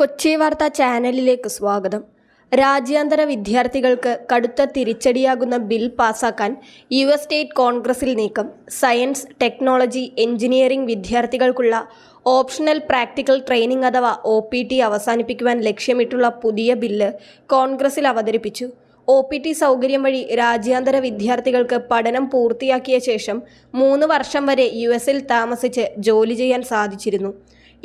കൊച്ചി വാർത്താ ചാനലിലേക്ക് സ്വാഗതം. രാജ്യാന്തര വിദ്യാർത്ഥികൾക്ക് കടുത്ത തിരിച്ചടിയാകുന്ന ബിൽ പാസാക്കാൻ യു എസ് സ്റ്റേറ്റ് കോൺഗ്രസിൽ നീക്കം. സയൻസ് ടെക്നോളജി എഞ്ചിനീയറിംഗ് വിദ്യാർത്ഥികൾക്കുള്ള ഓപ്ഷണൽ പ്രാക്ടിക്കൽ ട്രെയിനിംഗ് അഥവാ ഒ പി ടി അവസാനിപ്പിക്കുവാൻ ലക്ഷ്യമിട്ടുള്ള പുതിയ ബില്ല് കോൺഗ്രസിൽ അവതരിപ്പിച്ചു. ഒ പി ടി സൗകര്യം വഴി രാജ്യാന്തര വിദ്യാർത്ഥികൾക്ക് പഠനം പൂർത്തിയാക്കിയ ശേഷം മൂന്ന് വർഷം വരെ യു എസിൽ താമസിച്ച് ജോലി ചെയ്യാൻ സാധിച്ചിരുന്നു.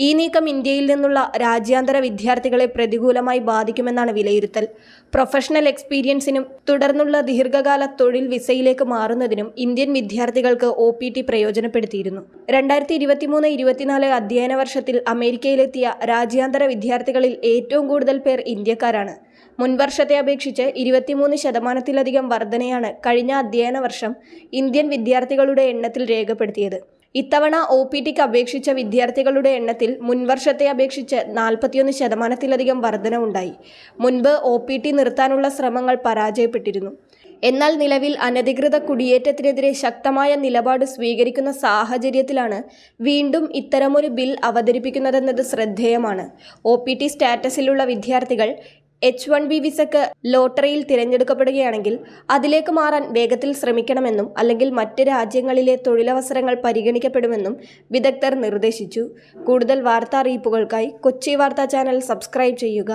ഈ നീക്കം ഇന്ത്യയിൽ നിന്നുള്ള രാജ്യാന്തര വിദ്യാർത്ഥികളെ പ്രതികൂലമായി ബാധിക്കുമെന്നാണ് വിലയിരുത്തൽ. പ്രൊഫഷണൽ എക്സ്പീരിയൻസിനും തുടർന്നുള്ള ദീർഘകാല തൊഴിൽ വിസയിലേക്ക് മാറുന്നതിനും ഇന്ത്യൻ വിദ്യാർത്ഥികൾക്ക് ഒ പി ടി പ്രയോജനപ്പെടുത്തിയിരുന്നു. രണ്ടായിരത്തി ഇരുപത്തിമൂന്ന് ഇരുപത്തിനാല് അധ്യയന വർഷത്തിൽ അമേരിക്കയിലെത്തിയ രാജ്യാന്തര വിദ്യാർത്ഥികളിൽ ഏറ്റവും കൂടുതൽ പേർ ഇന്ത്യക്കാരാണ്. മുൻവർഷത്തെ അപേക്ഷിച്ച് ഇരുപത്തിമൂന്ന് ശതമാനത്തിലധികം വർധനയാണ് കഴിഞ്ഞ അധ്യയന വർഷം ഇന്ത്യൻ വിദ്യാർത്ഥികളുടെ എണ്ണത്തിൽ രേഖപ്പെടുത്തിയത്. ഇത്തവണ ഒ പി ടിക്ക് അപേക്ഷിച്ച വിദ്യാർത്ഥികളുടെ എണ്ണത്തിൽ മുൻവർഷത്തെ അപേക്ഷിച്ച് നാൽപ്പത്തിയൊന്ന് ശതമാനത്തിലധികം വർധനവുണ്ടായി. മുൻപ് ഒ പി ടി നിർത്താനുള്ള ശ്രമങ്ങൾ പരാജയപ്പെട്ടിരുന്നു. എന്നാൽ നിലവിൽ അനധികൃത കുടിയേറ്റത്തിനെതിരെ ശക്തമായ നിലപാട് സ്വീകരിക്കുന്ന സാഹചര്യത്തിലാണ് വീണ്ടും ഇത്തരമൊരു ബിൽ അവതരിപ്പിക്കുന്നതെന്നത് ശ്രദ്ധേയമാണ്. ഒ പി ടി സ്റ്റാറ്റസിലുള്ള വിദ്യാർത്ഥികൾ എച്ച് വൺ ബി വിസക്ക് ലോട്ടറിയിൽ തിരഞ്ഞെടുക്കപ്പെടുകയാണെങ്കിൽ അതിലേക്ക് മാറാൻ വേഗത്തിൽ ശ്രമിക്കണമെന്നും അല്ലെങ്കിൽ മറ്റ് രാജ്യങ്ങളിലെ തൊഴിലവസരങ്ങൾ പരിഗണിക്കപ്പെടുമെന്നും വിദഗ്ധർ നിർദ്ദേശിച്ചു. കൂടുതൽ വാർത്താ അറിയിപ്പുകൾക്കായി കൊച്ചി വാർത്താ ചാനൽ സബ്സ്ക്രൈബ് ചെയ്യുക.